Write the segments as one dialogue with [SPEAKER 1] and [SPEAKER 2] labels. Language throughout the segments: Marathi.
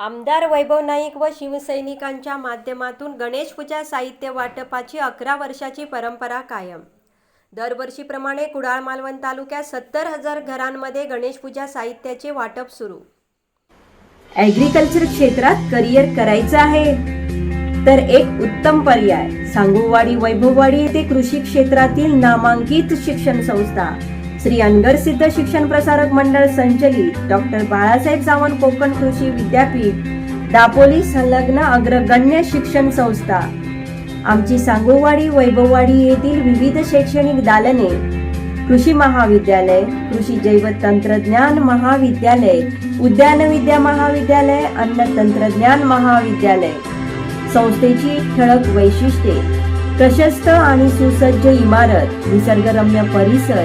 [SPEAKER 1] आमदार वैभव नाईक व शिवसैनिकांच्या माध्यमातून गणेश पूजा साहित्य वाटपाची अकरा वर्षाची परंपरा कायम. दरवर्षीप्रमाणे कुडाळ मालवण तालुक्यात सत्तर हजार घरांमध्ये गणेश पूजा साहित्याचे वाटप सुरू.
[SPEAKER 2] ॲग्रिकल्चर क्षेत्रात करिअर करायचं आहे. तर एक उत्तम पर्याय सांगूवाडी वैभववाडी येथे कृषी क्षेत्रातील नामांकित शिक्षण संस्था. श्री अनगर सिद्ध शिक्षण प्रसारक मंडळ संचलित डॉक्टर बाळासाहेब सावंत कोकण कृषी विद्यापीठ दापोली संलग्न अग्रगण्य शिक्षण संस्था. आमची सांगोवाडी वैभववाडी येथील विविध शैक्षणिक दालने कृषी महाविद्यालय कृषी जैव तंत्रज्ञान महाविद्यालय उद्यान विद्या महाविद्यालय अन्न तंत्रज्ञान महाविद्यालय. संस्थेची ठळक वैशिष्ट्ये प्रशस्त आणि सुसज्ज इमारत निसर्गरम्य परिसर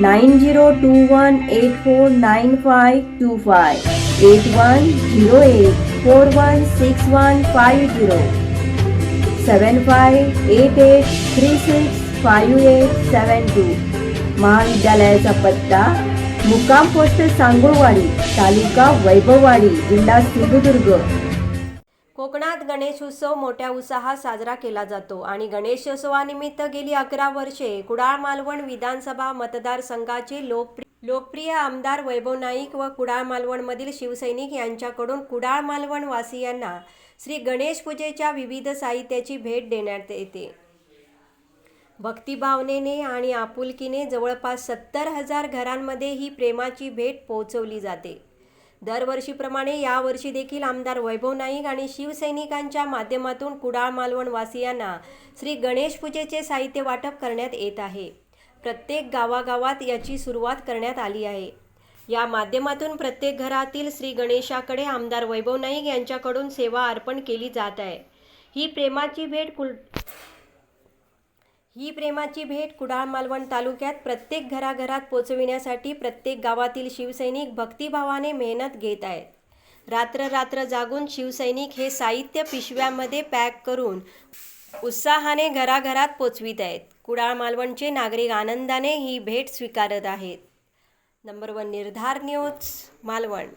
[SPEAKER 2] nine zero two one eight four nine five two five eight one zero eight four one six one five zero seven five eight eight three six five eight seven two महाविद्यालयाचा पत्ता मुक्काम पोस्ट सांगोवाडी तालुका वैभववाडी जिल्हा सिंधुदुर्ग
[SPEAKER 1] कोकणात गणेशोत्सव मोठ्या उत्साहात साजरा केला जातो आणि गणेशोत्सवानिमित्त गेली अकरा वर्षे कुडाळ मालवण विधानसभा मतदारसंघाचे लोकप्रिय लोकप्रिय आमदार वैभव नाईक व कुडाळ मालवणमधील शिवसैनिक यांच्याकडून कुडाळ मालवण वासियांना श्री गणेश पूजेच्या विविध साहित्याची भेट देण्यात येते. भक्तिभावनेने आणि आपुलकीने जवळपास सत्तर हजार घरांमध्ये ही प्रेमाची भेट पोहोचवली जाते. दरवर्षीप्रमाणे यावर्षी देखील आमदार वैभव नाईक आणि शिवसैनिकांच्या माध्यमातून कुडाळ मालवण वासियांना श्री गणेश पूजेचे साहित्य वाटप करण्यात येत आहे. प्रत्येक गावागावात याची सुरुवात करण्यात आली आहे. या माध्यमातून प्रत्येक घरातील श्री गणेशाकडे आमदार वैभव नाईक यांच्याकडून सेवा अर्पण केली जात आहे. ही प्रेमाची भेट कुल ही प्रेमाची भेट कुडाळ मालवण तालुक्यात प्रत्येक घराघरात पोचविण्यासाठी प्रत्येक गावातील शिवसैनिक भक्तिभावाने मेहनत घेत आहेत. रात्र रात्र जागून शिवसैनिक हे साहित्य पिशव्यामध्ये पॅक करून उत्साहाने घराघरात पोचवित आहेत. कुडाळ मालवणचे नागरिक आनंदाने ही भेट स्वीकारत आहेत. Number one Nirdhar news Malvan.